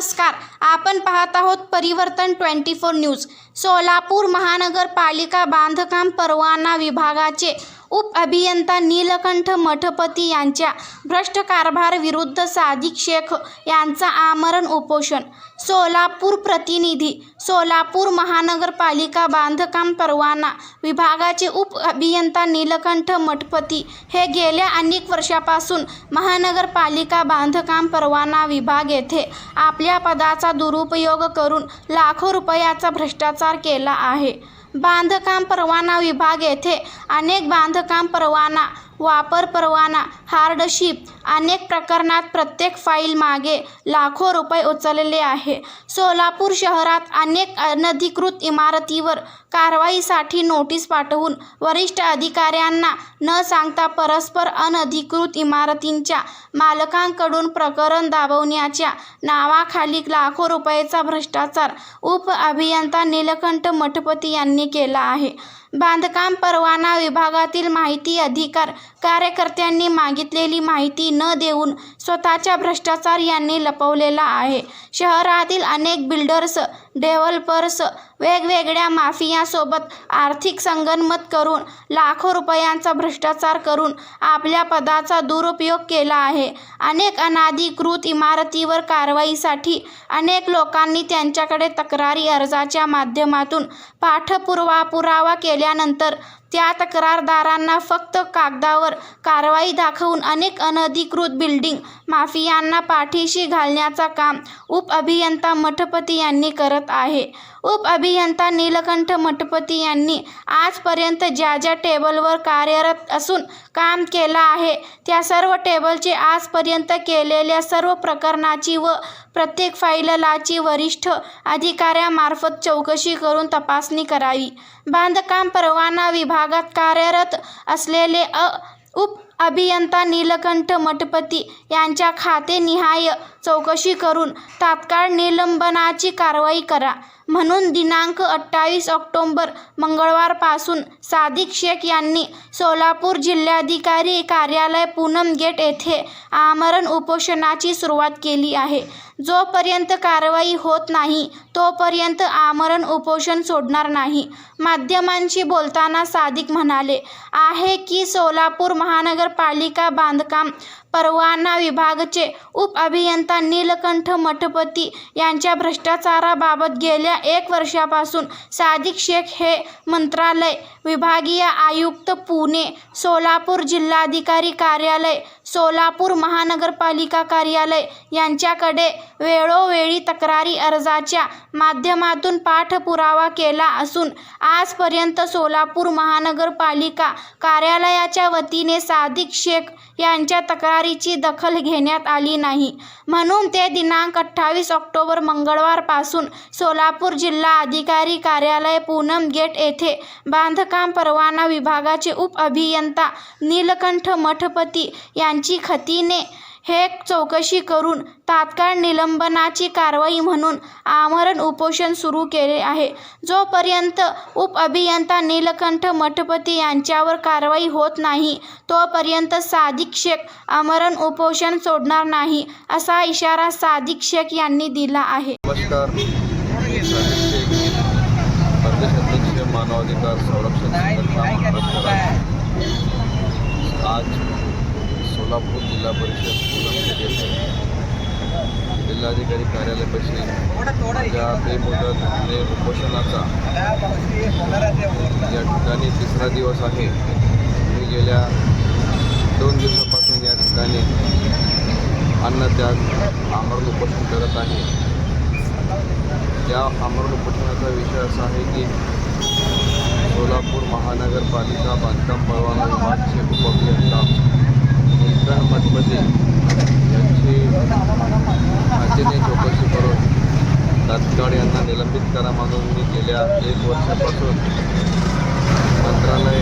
नमस्कार. आपण पाहत आहोत परिवर्तन ट्वेंटी फोर न्यूज. सोलापूर महानगरपालिका बांधकाम परवाना विभागाचे उप अभियंता नीलकंठ मठपती यांच्या भ्रष्ट कारभार विरुद्ध सादिक शेख यांचा आमरण उपोषण. सोलापूर प्रतिनिधी सोलापूर महानगरपालिका बांधकाम परवाना विभागाचे उप अभियंता नीलकंठ मठपती हे गेल्या अनेक वर्षापासून महानगरपालिका बांधकाम परवाना विभाग येथे आपल्या पदाचा दुरुपयोग करून लाखो रुपयाचा भ्रष्टाचार केला आहे. बांधकाम परवाना विभाग येथे अनेक बांधकाम परवाना वापर परवाना हार्डशिप अनेक प्रकरणात प्रत्येक फाईल मागे लाखो रुपये उचलले आहे. सोलापूर शहरात अनेक अनधिकृत इमारतीवर कारवाईसाठी नोटीस पाठवून वरिष्ठ अधिकाऱ्यांना न सांगता परस्पर अनधिकृत इमारतींच्या मालकांकडून प्रकरण दाबवण्याच्या नावाखाली लाखो रुपयेचा भ्रष्टाचार उप अभियंता नीलकंठ मठपती यांनी केला आहे. बांधकाम परवाना विभागातील माहिती अधिकार कार्यकर्त्यांनी मागितलेली माहिती न देऊन स्वतःच्या भ्रष्टाचार यांनी लपवलेला आहे. शहरातील अनेक बिल्डर्स डेव्हलपर्स वेगवेगळ्या माफियासोबत आर्थिक संगनमत करून लाखो रुपयांचा भ्रष्टाचार करून आपल्या पदाचा दुरुपयोग केला आहे. अनेक अनाधिकृत इमारतीवर कारवाईसाठी अनेक लोकांनी त्यांच्याकडे तक्रारी अर्जाच्या माध्यमातून पाठपुरावा पुरावा केल्यानंतर त्या तक्रारदारांना फक्त कागदावर कारवाई दाखवून अनेक अनधिकृत बिल्डिंग माफियांना पाठीशी घालण्याचा काम उप अभियंता मठपती यांनी करत आहे. उप अभियंता नीलकंठ मठपती यांनी आजपर्यंत ज्या ज्या टेबलवर कार्यरत असून काम केलं आहे त्या सर्व टेबलचे आजपर्यंत केलेल्या सर्व प्रकरणाची व प्रत्येक फाईललाची वरिष्ठ अधिकाऱ्यामार्फत चौकशी करून तपासणी करावी. बांधकाम परवाना विभागात कार्यरत असलेले अ. उप. अभियंता नीलकंठ मठपती यांच्या खातेनिहाय चौकशी करून तात्काळ निलंबनाची कारवाई करा. म्हणून दिनांक अठ्ठावीस ऑक्टोंबर मंगळवारपासून सादिक शेख यांनी सोलापूर जिल्हाधिकारी कार्यालय पूनम गेट येथे आमरण उपोषणाची सुरुवात केली आहे. जोपर्यंत कारवाई होत नाही तोपर्यंत आमरण उपोषण सोडणार नाही. माध्यमांशी बोलताना सादिक म्हणाले आहे की सोलापूर महानगरपालिका बांधकाम परवाना विभागाचे उप अभियंता नीलकंठ मठपती यांच्या भ्रष्टाचाराबाबत गेल्या एक वर्षापासून सादिक शेख हे मंत्रालय विभागीय आयुक्त पुणे सोलापूर जिल्हाधिकारी कार्यालय सोलापूर महानगरपालिका कार्यालय यांच्याकडे वेळोवेळी तक्रारी अर्जाच्या माध्यमातून पाठपुरावा केला असून आजपर्यंत सोलापूर महानगरपालिका कार्यालयाच्या वतीने सादिक शेख यांच्या तक्रारीची दखल घेण्यात आली नाही. म्हणून ते दिनांक अठ्ठावीस ऑक्टोबर मंगळवारपासून सोलापूर जिल्हा अधिकारी कार्यालय पूनम गेट येथे बांधकाम परवाना विभागाचे उप अभियंता नीलकंठ मठपती यांची खतीने हे चौकशी करून तात्काळ निलंबनाची कारवाई म्हणून आमरण उपोषण सुरू केले आहे. जोपर्यंत उपअभियंता नीलकंठ मठपती यांच्यावर कारवाई होत नाही तोपर्यंत सादिक शेख आमरण उपोषण सोडणार नाही असा इशारा सादिक शेख यांनी दिला आहे. मानवाधिकार संरक्षण आज सोलापूर जिल्हा परिषद पूनमखेड येथे जिल्हाधिकारी कार्यालयापाशी माझ्या बेमुदत ने उपोषणाचा. या ठिकाणी तिसरा दिवस आहे. मी गेल्या दोन दिवसापासून या ठिकाणी अन्नत्याग आमरण उपोषण करत आहे. या आमरण उपोषणाचा विषय असा आहे की सोलापूर महानगरपालिका बांधकाम परवाना विभागचे उपअभियंता नीलकंठ मठपती यांची खात्याने चौकशी करून तात्काळ यांना निलंबित करा म्हणून मी गेल्या एक वर्षापासून मंत्रालय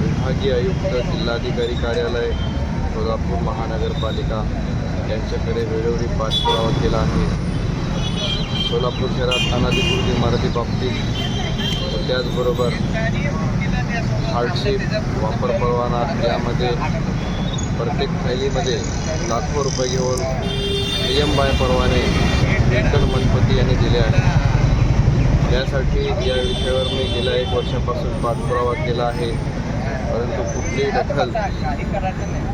विभागीय आयुक्त जिल्हाधिकारी कार्यालय सोलापूर महानगरपालिका यांच्याकडे वेळोवेळी पाठपुरावा केला आहे. सोलापूर शहरात अनाधिकृत इमारती बाबतीत त्याचबरोबर हार्डशिप वापर परवाना यामध्ये प्रत्येक फायलीमध्ये लाखो रुपये घेऊन नियम बाय परवाने विठ्ठल मनपती यांनी दिले आहे त्यासाठी या विषयावर मी गेल्या एक वर्षापासून पाठपुरावा केला आहे. परंतु कुठलीही दखल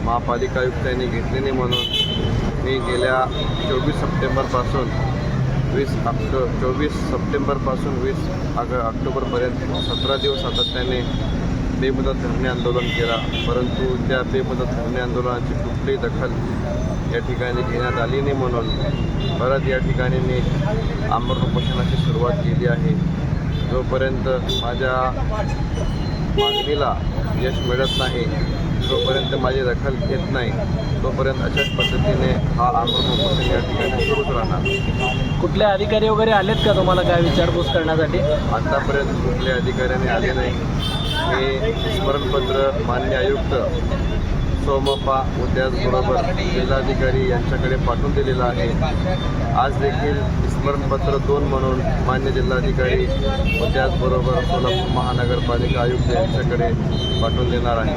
महापालिका आयुक्तांनी घेतली नाही म्हणून मी गेल्या चोवीस सप्टेंबरपासून वीस ऑक्टो चोवीस सप्टेंबरपासून वीस आग ऑक्टोबरपर्यंत सतरा दिवस सातत्याने बेमुदत धरणे आंदोलन केला परंतु त्या बेमुदत धरणे आंदोलनाची कुठलीही दखल या ठिकाणी घेण्यात आली नाही म्हणून परत या ठिकाणी मी आमरण उपोषणाची सुरुवात केली आहे. जोपर्यंत माझ्या मागणीला यश मिळत नाही जोपर्यंत माझी दखल घेत नाही तोपर्यंत अशाच पद्धतीने हा आमरण उपोषण या ठिकाणी सुरूच राहणार. कुठले अधिकारी वगैरे आलेत का तुम्हाला काय विचारपूस करण्यासाठी? आतापर्यंत कुठल्या अधिकाऱ्याने आले नाही. हे स्मरणपत्र मान्य आयुक्त सोमप्पा व जिल्हाधिकारी यांच्याकडे पाठवून दिलेलं आहे. आज देखील स्मरणपत्र दोन म्हणून मान्य जिल्हाधिकारी व त्याचबरोबर सोलापूर महानगरपालिका आयुक्त यांच्याकडे पाठवून देणार आहे.